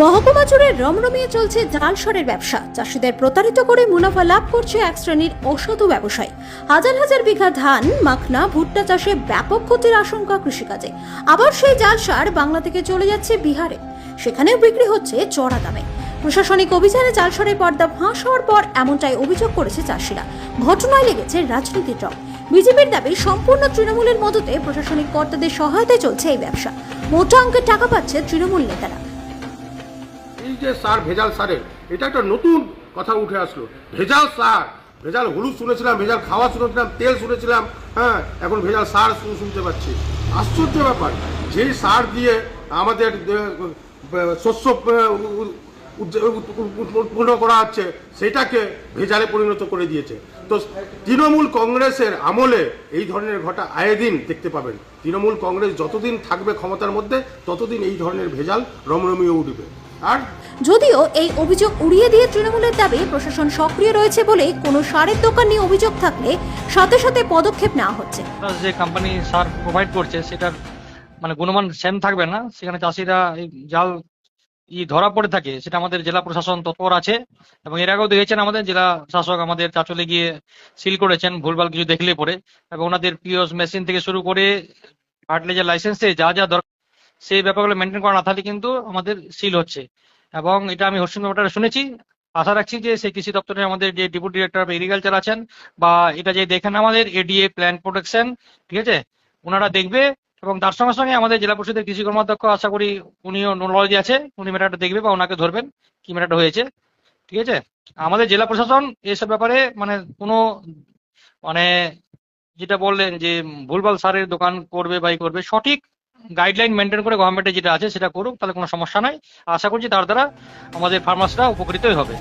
মহকুমা জুড়ে রমরমিয়ে চলছে জালসরের ব্যবসা। চাষিদের প্রতারিত করে মুনাফা লাভ করছে এক শ্রেণির অসাধু ব্যবসায়ী। হাজার হাজার বিঘা ধান, মাখনা, ভুট্টা চাষে ব্যাপক ক্ষতির আশঙ্কা কৃষিকাজে। আবার সেই জাল সার বাংলা থেকে চলে যাচ্ছে বিহারে। সেখানেও বিক্রি হচ্ছে চড়া দামে। প্রশাসনিক অভিযানে জালসরের পর্দা ফাঁস হওয়ার পর এমনটাই অভিযোগ করেছে চাষিরা। ঘটনায় লেগেছে রাজনীতির রং। বিজেপির দাবি, সম্পূর্ণ তৃণমূলের মদতে প্রশাসনিক কর্তাদের সহায়তায় চলছে এই ব্যবসা। মোটা অঙ্কের টাকা পাচ্ছে তৃণমূল নেতারা। যে সার ভেজাল সারের এটা একটা নতুন কথা উঠে আসলো। ভেজাল সার ভেজাল হলুদ শুনেছিলাম, ভেজাল খাওয়া শুনেছিলাম, তেল শুনেছিলাম হ্যাঁ এখন ভেজাল সার শুনতে পাচ্ছি। আশ্চর্য ব্যাপার যেই সার দিয়ে আমাদের শস্য উৎপন্ন করা হচ্ছে, সেটাকে ভেজালে পরিণত করে দিয়েছে। তো তৃণমূল কংগ্রেসের আমলে এই ধরনের ঘটা আয়ে দিন দেখতে পাবেন। তৃণমূল কংগ্রেস যতদিন থাকবে ক্ষমতার মধ্যে, ততদিন এই ধরনের ভেজাল রমরমিয়ে উঠবে। যদিও এই অভিযোগ উড়িয়ে দিয়ে তৃণমূলের দাবি প্রশাসন সক্রিয় রয়েছে বলে কোনো সারের দোকান নিয়ে অভিযোগ থাকলে সাথে সাথে পদক্ষেপ নেওয়া হচ্ছে। যে কোম্পানি সার প্রোভাইড করছে সেটার মানে গুণমান সেম থাকবে না। সেখানে চাষিরা জাল ই ধরা পড়ে থাকে, সেটা আমাদের জেলা প্রশাসন তৎপর আছে এবং এর আগেও দেখেছেন আমাদের জেলা শাসক আমাদের চাচলে গিয়ে সিল করেছেন, ভুলভাল কিছু দেখলে পরে এবং ওনাদের পিওস মেশিন থেকে শুরু করে ফার্টিলাইজার লাইসেন্সে যা যা দরকার সেই ব্যাপারগুলো মেনটেন করা না থাকলে কিন্তু আমাদের সিল হচ্ছে। এবং এটা আমি হর্ষণ ব্যাপারটা শুনেছি। আশা রাখছি যে সেই কৃষি দপ্তরে আমাদের যে ডেপুটি ডিরেক্টর অফ এগ্রিকালচার আছেন বা এটা যে দেখেন আমাদের এডিএ প্ল্যান প্রোটেকশন ঠিক আছে? ওনারা দেখবে এবং তার সঙ্গে সঙ্গে আমাদের জেলা পরিষদের কৃষি কর্মাধ্যক্ষ, আশা করি উনিও নলেজ আছে, উনি ম্যাটারটা দেখবে বা ওনাকে ধরবেন কি ম্যাটারটা হয়েছে, ঠিক আছে? আমাদের জেলা প্রশাসন এসব ব্যাপারে মানে কোনো মানে যেটা বললেন যে ভুলভাল সারের দোকান করবে বা করবে সঠিক গাইডলাইন মেনটেন করে গভর্নমেন্টে যেটা আছে সেটা করুক, তাহলে কোনো সমস্যা নাই। আশা করছি তার দ্বারা আমাদের ফার্মার্সরা উপকৃতই হবে।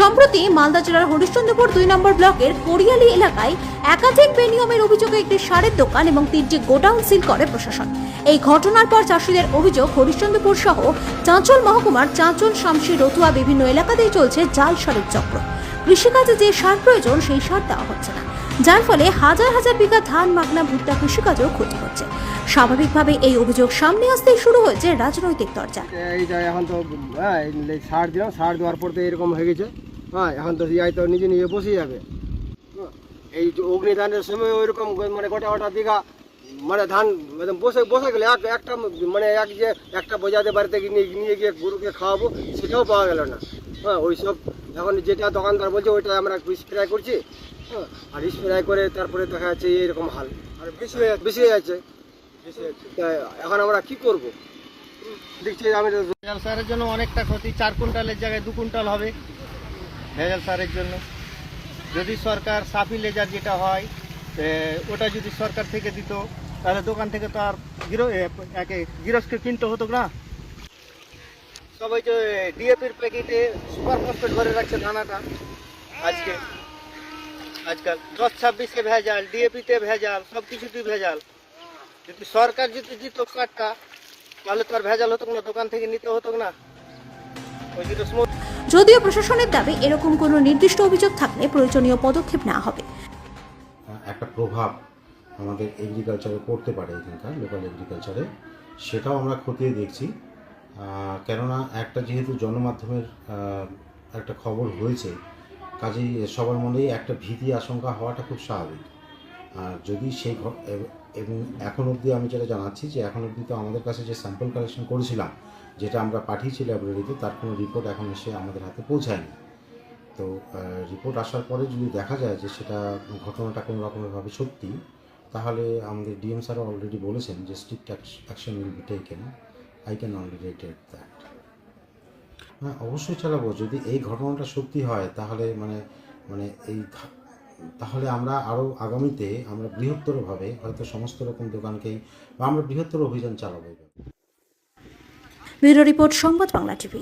সম্প্রতি মালদা জেলার হরিশ্চন্দ্রপুর দুই নম্বর ব্লকের কোরিয়ালি এলাকায় একাধিক বেনিয়মের অভিযোগে একটি সারের দোকান এবং তিনটি গোডাউন সিল করে প্রশাসন। এই ঘটনার পর চাষিদের অভিযোগ, হরিশ্চন্দ্রপুর সহ চাঁচল মহকুমার চাঁচল, শামশি, রতুয়া বিভিন্ন এলাকাতেই চলছে জাল সারের চক্র। কৃষিকাজে যে সার প্রয়োজন, সেই সার দেওয়া হচ্ছে না। যার ফলে হাজার হাজার বিঘা ধান মাগনা ভুট্টা কৃষিকাজেও ক্ষতি হচ্ছে। স্বাভাবিকভাবে এই অভিযোগ সামনে আসতেই শুরু হয়েছে রাজনৈতিক চর্চা। এইটা এখন তো হ্যাঁ সার দিলাম সার দেওয়ার পর তো এরকম হয়ে গেছে। হ্যাঁ এখন তো ইয়াই তো নিজে নিজে বসে যাবে। হ্যাঁ, এই যে অগ্নিদানের সময় ওইরকম মানে গোটা গোটা দিঘা মানে ধান একদম বসে বসে গেলে এক একটা মানে এক যে একটা বোঝাতে বাড়িতে নিয়ে- গিয়ে গরুকে খাওয়াবো সেটাও পাওয়া গেল না। হ্যাঁ ওই সব এখন যেটা দোকানদার বলছে ওইটা আমরা স্প্রে করছি। আর স্প্রে করে তারপরে দেখা যাচ্ছে এরকম হাল। আর বেশি হয়ে বেশি হয়ে যাচ্ছে। এখন আমরা কি করব? দেখছি আমি ভেজাল সারের জন্য অনেকটা ক্ষতি চার কুইন্টালের জায়গায় দু কুইন্টাল হবে ভেজাল সারের জন্য। যদি সরকার সাফি লেজার যেটা হয় ওটা যদি সরকার থেকে দিত তাহলে দোকান থেকে তো আর গিরো একে গিরসকে কিনতে হতো না। সবাই যে ডিএপির প্যাকেটে সুপার ফসফেট ভরে রাখছে দানাটা আজকে। আজকাল দশ ছাব্বিশে ভেজাল ডিএপিতে ভেজাল সব কিছুতেই ভেজাল। যদি সরকার যদি দিত কার্ডটা তাহলে তো আর ভেজাল হতো না দোকান থেকে নিতে হতো না। ওই যদিও প্রশাসনের দাবি এরকম কোনো নির্দিষ্ট অভিযোগ থাকলে প্রয়োজনীয় পদক্ষেপ নেওয়া হবে। একটা প্রভাব আমাদের এগ্রিকালচারে পড়তে পারে এখানকার লোকাল এগ্রিকালচারে সেটাও আমরা খতিয়ে দেখছি। কেননা একটা যেহেতু জনমাধ্যমের একটা খবর হয়েছে কাজেই সবার মনেই একটা ভীতি, আশঙ্কা হওয়াটা খুব স্বাভাবিক। আর যদি সেই এবং এখন অবধি আমি যেটা জানাচ্ছি যে এখন অবধি তো আমাদের কাছে যে স্যাম্পল কালেকশন করেছিলাম, যেটা আমরা পাঠিয়েছি লাইব্রেরিতে তার কোনো রিপোর্ট এখন এসে আমাদের হাতে পৌঁছায়নি। তো রিপোর্ট আসার পরে যদি দেখা যায় যে সেটা ঘটনাটা কোনো রকমভাবে সত্যি, তাহলে আমাদের ডিএম স্যার অলরেডি বলেছেন যে strict action will be taken I can already take that হ্যাঁ অবশ্যই চালাবো। যদি এই ঘটনাটা সত্যি হয়, তাহলে মানে মানে এই তাহলে আমরা আরও আগামীতে আমরা বৃহত্তরভাবে হয়তো সমস্ত রকম দোকানকেই বা আমরা বৃহত্তর অভিযান চালাবো। ব্যুরো রিপোর্ট, সংবাদ বাংলা টিভি।